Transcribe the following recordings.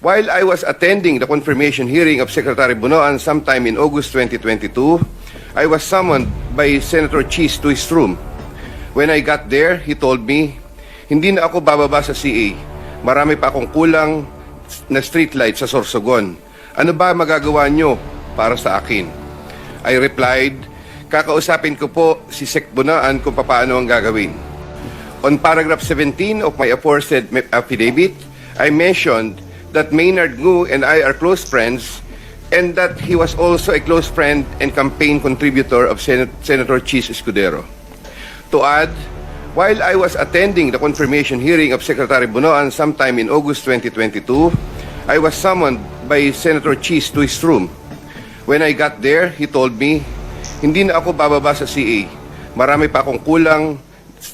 While I was attending the confirmation hearing of Secretary Bunoan sometime in August 2022, I was summoned by Senator Cheese to his room. When I got there, he told me, hindi na ako bababa sa CA. Marami pa akong kulang na streetlight sa Sorsogon. Ano ba magagawa nyo para sa akin? I replied, kakausapin ko po si Sec Bunaan kung paano ang gagawin. On paragraph 17 of my aforesaid affidavit, I mentioned that Maynard Ngu and I are close friends and that he was also a close friend and campaign contributor of Sen- Senator Cheese Escudero. To add, while I was attending the confirmation hearing of Secretary Bunoan sometime in August 2022, I was summoned by Senator Cheese to his room. When I got there, he told me, hindi na ako bababa sa CA. Marami pa akong kulang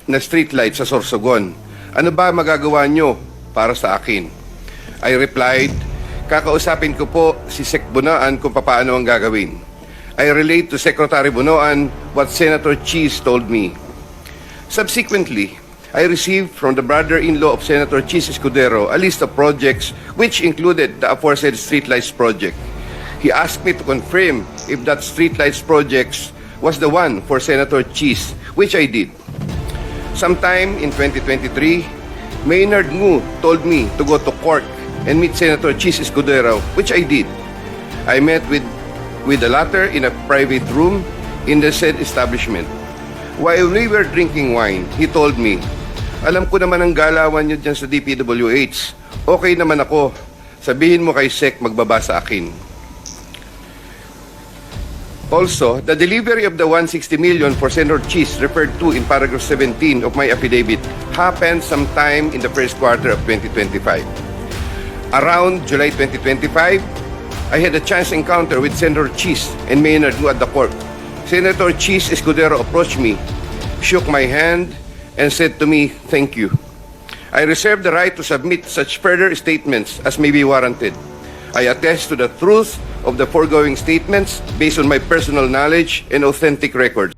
na streetlight sa Sorsogon. Ano ba magagawa nyo para sa akin? I replied, kakausapin ko po si Sec Bunaan kung paano ang gagawin. I relate to Secretary Bunoan what Senator Cheese told me. Subsequently, I received from the brother-in-law of Senator Cheese Escudero a list of projects which included the aforesaid streetlights project. He asked me to confirm if that streetlights project was the one for Senator Cheese, which I did. Sometime in 2023, Maynard Ngu told me to go to court and meet Senator Cheese Escudero, which I did. I met with, with the latter in a private room in the said establishment. While we were drinking wine, he told me, Alam ko naman ang galawan niyo dyan sa DPWH. Okay naman ako. Sabihin mo kay Sec magbaba sa akin. Also, the delivery of the 160 million for Senator Cheese referred to in paragraph 17 of my affidavit happened sometime in the first quarter of 2025. Around July 2025, I had a chance encounter with Senator Cheese and Maynard Wu at the court. Senator Cheese Escudero approached me, shook my hand, and said to me, thank you. I reserve the right to submit such further statements as may be warranted. I attest to the truth of the foregoing statements based on my personal knowledge and authentic record.